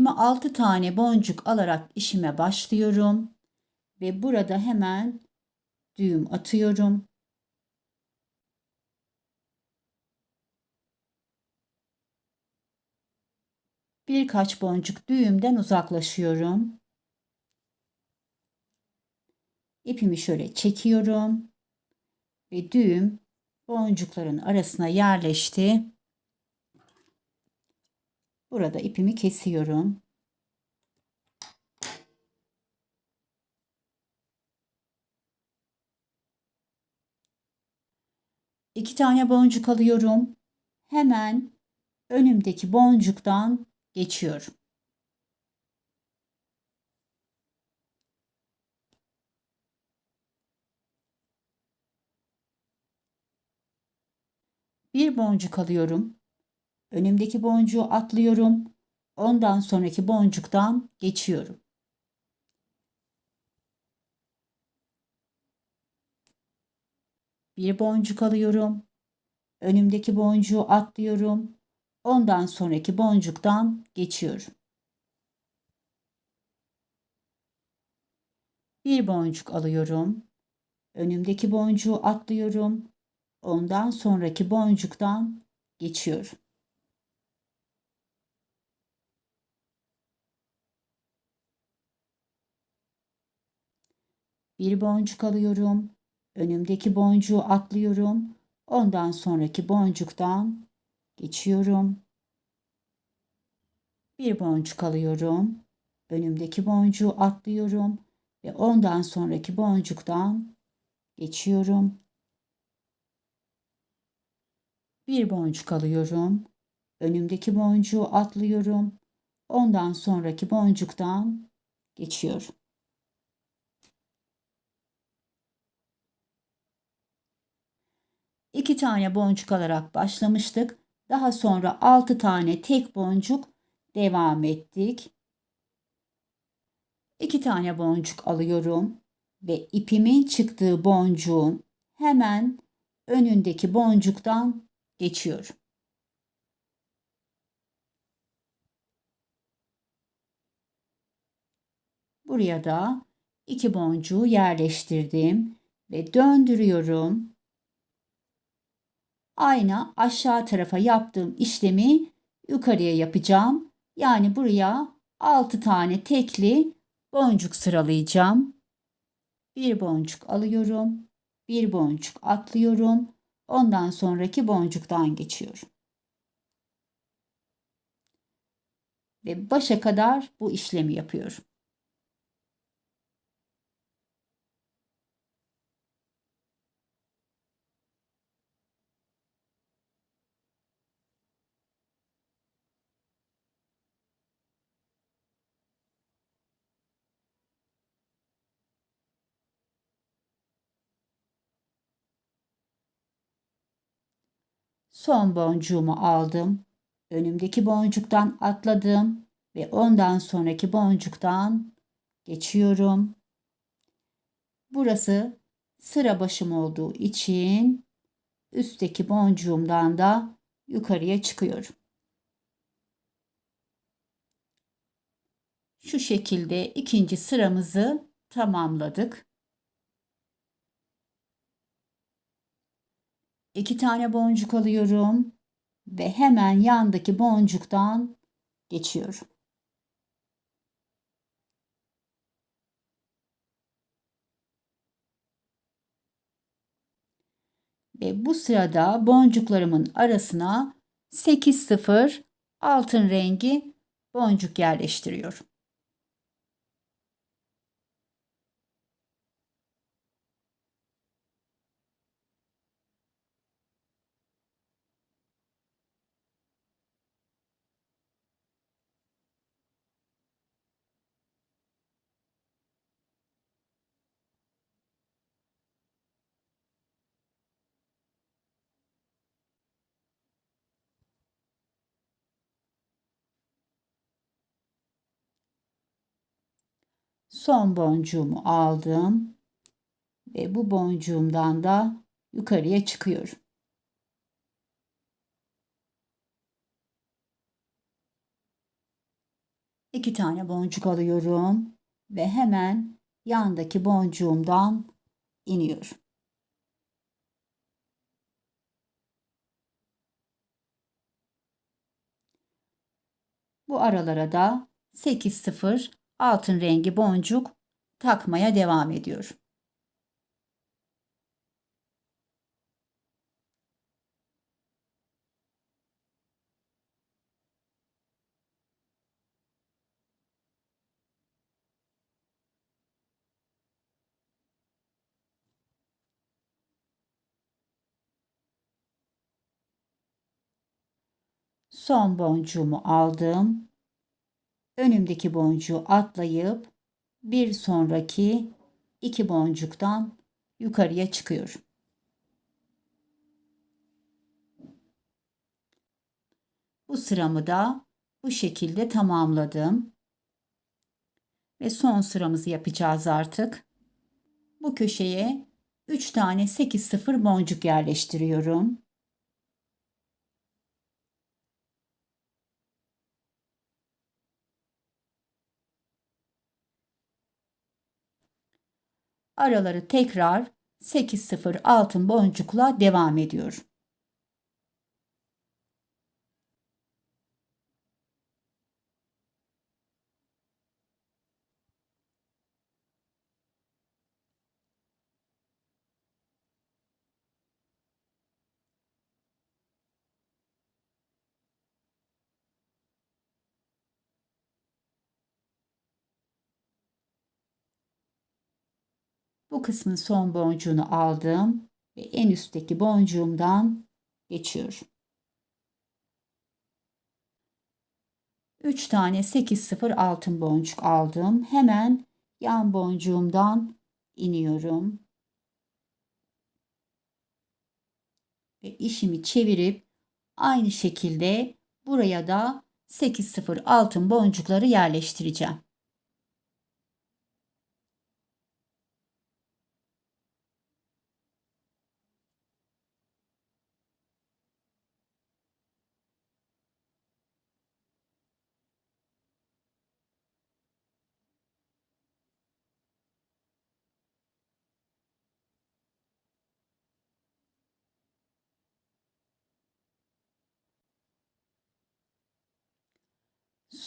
...26 tane boncuk alarak işime başlıyorum. Ve burada hemen düğüm atıyorum. Birkaç boncuk düğümden uzaklaşıyorum. İpimi şöyle çekiyorum. Ve düğüm boncukların arasına yerleşti. Burada ipimi kesiyorum. İki tane boncuk alıyorum. Hemen önümdeki boncuktan geçiyorum. Bir boncuk alıyorum. Önümdeki boncuğu atlıyorum. Ondan sonraki boncuktan geçiyorum. Bir boncuk alıyorum. Önümdeki boncuğu atlıyorum. Ondan sonraki boncuktan geçiyorum. Bir boncuk alıyorum. Önümdeki boncuğu atlıyorum. Ondan sonraki boncuktan geçiyorum. Bir boncuk alıyorum. Önümdeki boncuğu atlıyorum. Ondan sonraki boncuktan geçiyorum. Bir boncuk alıyorum. Önümdeki boncuğu atlıyorum ve ondan sonraki boncuktan geçiyorum. Bir boncuk alıyorum. Önümdeki boncuğu atlıyorum. Ondan sonraki boncuktan geçiyorum. İki tane boncuk alarak başlamıştık. Daha sonra altı tane tek boncuk devam ettik. İki tane boncuk alıyorum ve ipimin çıktığı boncuğun hemen önündeki boncuktan geçiyorum. Buraya da iki boncuğu yerleştirdim ve döndürüyorum. Aynı aşağı tarafa yaptığım işlemi yukarıya yapacağım. Yani buraya 6 tane tekli boncuk sıralayacağım. Bir boncuk alıyorum. Bir boncuk atlıyorum. Ondan sonraki boncuktan geçiyorum. Ve başa kadar bu işlemi yapıyorum. Son boncuğumu aldım. Önümdeki boncuktan atladım ve ondan sonraki boncuktan geçiyorum. Burası sıra başım olduğu için üstteki boncuğumdan da yukarıya çıkıyorum. Şu şekilde ikinci sıramızı tamamladık. İki tane boncuk alıyorum ve hemen yandaki boncuktan geçiyorum. Ve bu sırada boncuklarımın arasına 8 sıfır altın rengi boncuk yerleştiriyorum. Son boncuğumu aldım ve bu boncuğumdan da yukarıya çıkıyorum. İki tane boncuk alıyorum ve hemen yandaki boncuğumdan iniyorum. Bu aralara da 8 sıfır altın rengi boncuk takmaya devam ediyorum. Son boncuğumu aldım önümdeki boncuğu atlayıp bir sonraki iki boncuktan yukarıya çıkıyorum. Bu sıramı da bu şekilde tamamladım. Ve son sıramızı yapacağız artık. Bu köşeye 3 tane 8 sıfır boncuk yerleştiriyorum. Araları tekrar 8 sıfır altın boncukla devam ediyor. Bu kısmın son boncuğunu aldım ve en üstteki boncuğumdan geçiyorum. 3 tane 8 0 altın boncuk aldım. Hemen yan boncuğumdan iniyorum. Ve işimi çevirip aynı şekilde buraya da 8 0 altın boncukları yerleştireceğim.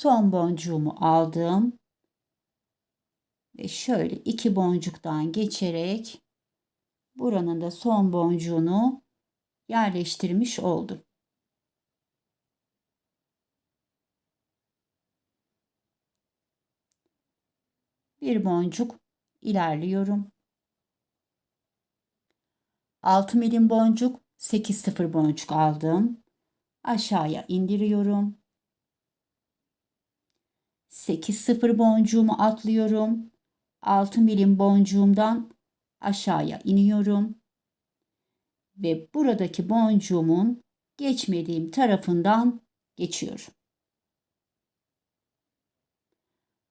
Son boncuğumu aldım. Ve şöyle iki boncuktan geçerek buranın da son boncuğunu yerleştirmiş oldum. Bir boncuk ilerliyorum. 6 milim boncuk 8 sıfır boncuk aldım. Aşağıya indiriyorum. 8 sıfır boncuğumu atlıyorum. 6 milim boncuğumdan aşağıya iniyorum. Ve buradaki boncuğumun geçmediğim tarafından geçiyorum.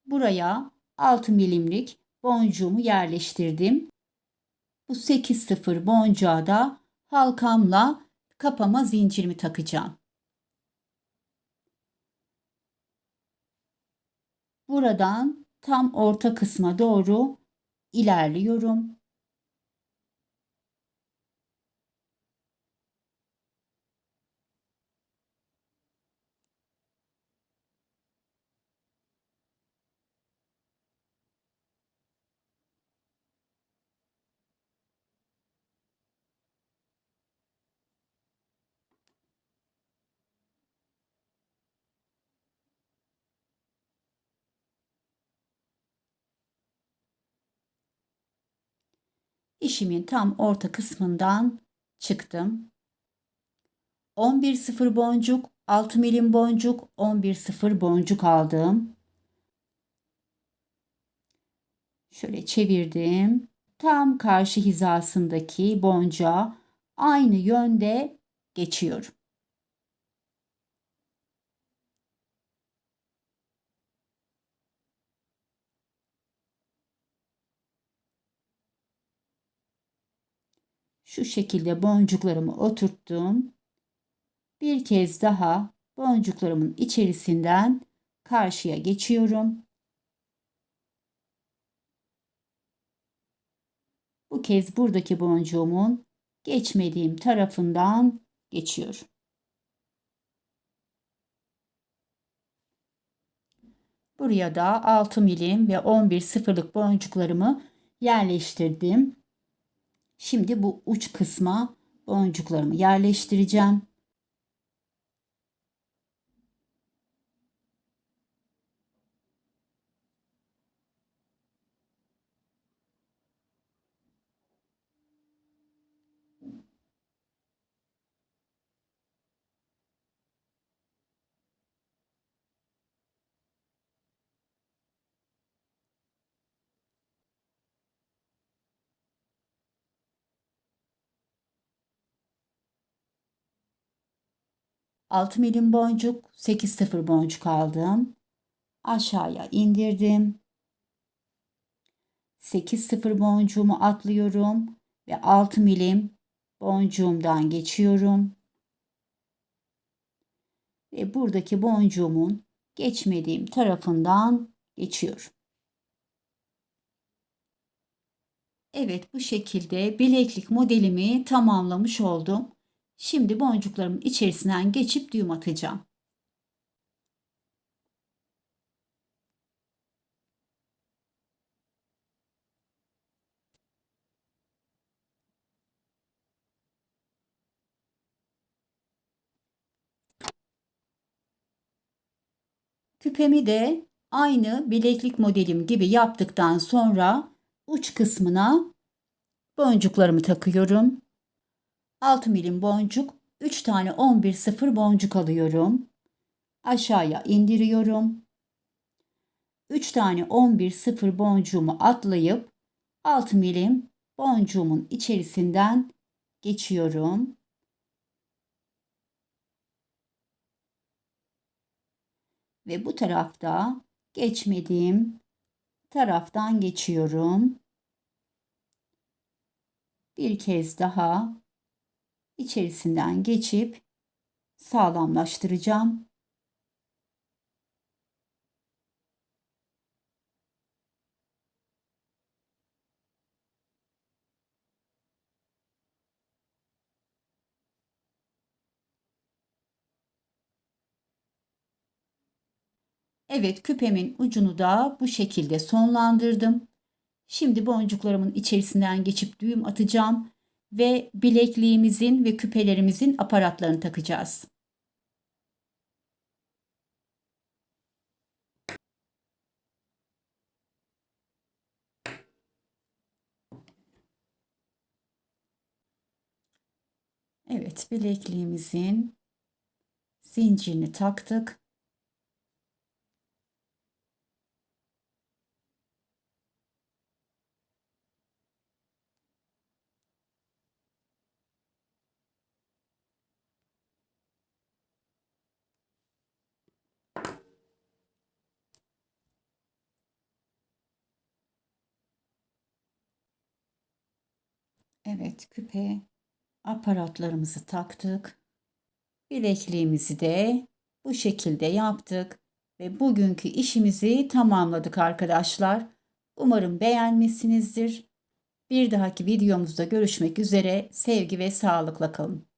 Buraya 6 milimlik boncuğumu yerleştirdim. Bu 8 sıfır boncuğa da halkamla kapama zincirimi takacağım. Buradan tam orta kısma doğru ilerliyorum. İşimin tam orta kısmından çıktım. 11 sıfır boncuk, 6 milim boncuk, 11 sıfır boncuk aldım. Şöyle çevirdim. Tam karşı hizasındaki boncuğa aynı yönde geçiyorum. Şu şekilde boncuklarımı oturttum. Bir kez daha boncuklarımın içerisinden karşıya geçiyorum. Bu kez buradaki boncuğumun geçmediğim tarafından geçiyorum. Buraya da 6 milim ve 11 sıfırlık boncuklarımı yerleştirdim. Şimdi bu uç kısma boncuklarımı yerleştireceğim. Altı milim boncuk, 8 sıfır boncuk aldım. Aşağıya indirdim. 8 sıfır boncuğumu atlıyorum ve 6 milim boncuğumdan geçiyorum. Ve buradaki boncuğumun geçmediğim tarafından geçiyorum. Evet bu şekilde bileklik modelimi tamamlamış oldum. Şimdi boncuklarımın içerisinden geçip düğüm atacağım. Küpemi de aynı bileklik modelim gibi yaptıktan sonra uç kısmına boncuklarımı takıyorum. 6 milim boncuk, 3 tane 11 sıfır boncuk alıyorum. Aşağıya indiriyorum. 3 tane 11 sıfır boncuğumu atlayıp 6 milim boncuğumun içerisinden geçiyorum. Ve bu tarafta geçmediğim taraftan geçiyorum. Bir kez daha içerisinden geçip sağlamlaştıracağım. Evet küpemin ucunu da bu şekilde sonlandırdım. Şimdi boncuklarımın içerisinden geçip düğüm atacağım ve bilekliğimizin ve küpelerimizin aparatlarını takacağız. Evet, bilekliğimizin zincirini taktık. Evet, küpe aparatlarımızı taktık. Bilekliğimizi de bu şekilde yaptık ve bugünkü işimizi tamamladık arkadaşlar. Umarım beğenmişsinizdir. Bir dahaki videomuzda görüşmek üzere. Sevgi ve sağlıkla kalın.